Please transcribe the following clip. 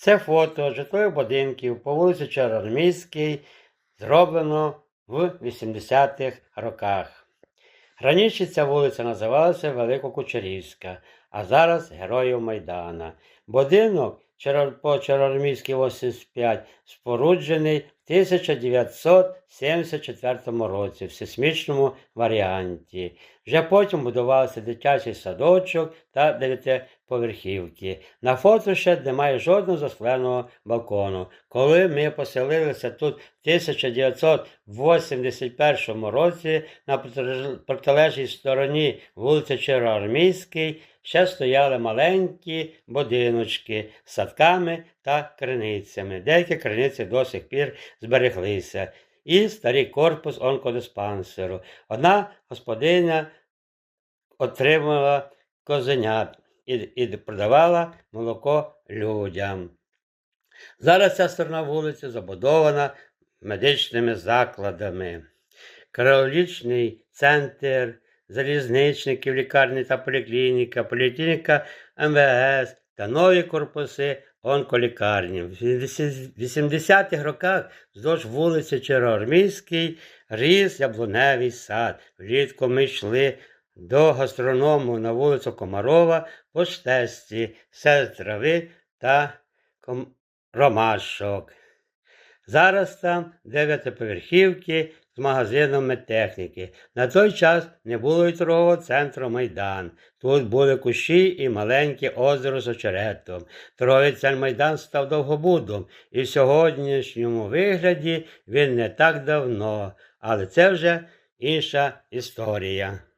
Це фото житлових будинків по вулиці Червономіській зроблено в 80-х роках. Раніше ця вулиця називалася Великокучерівська, а зараз Героїв Майдана. Будинок по Червономіській 85 споруджений в 1974 році в сейсмічному варіанті. Вже потім будувався дитячий садочок та дев'ятиповерхівки. На фото ще немає жодного заскленого балкону. Коли ми поселилися тут в 1981 році на протилежній стороні вулиці Червоноармійській, ще стояли маленькі будиночки з садками та криницями. Деякі криниці до сих пір збереглися. І старий корпус онкодиспансеру. Одна господиня отримала козенят і, і продавала молоко людям. Зараз ця сторона вулиці забудована медичними закладами. Кроволічний центр, залізничників, лікарні та поліклініка, поліклініка МВС та нові корпуси онколікарні. В 80-х роках вздовж вулиці Червоноармійській ріс яблуневий сад. Влітку ми йшли до гастроному на вулицю Комарова по стежці серед трави та ком- ромашок. Зараз там дев'ятиповерхівки з магазином техніки. На той час не було і торгового центру Майдан. Тут були кущі і маленьке озеро з очеретом. Торговий центр Майдан став довгобудом, і в сьогоднішньому вигляді він не так давно, але це вже інша історія.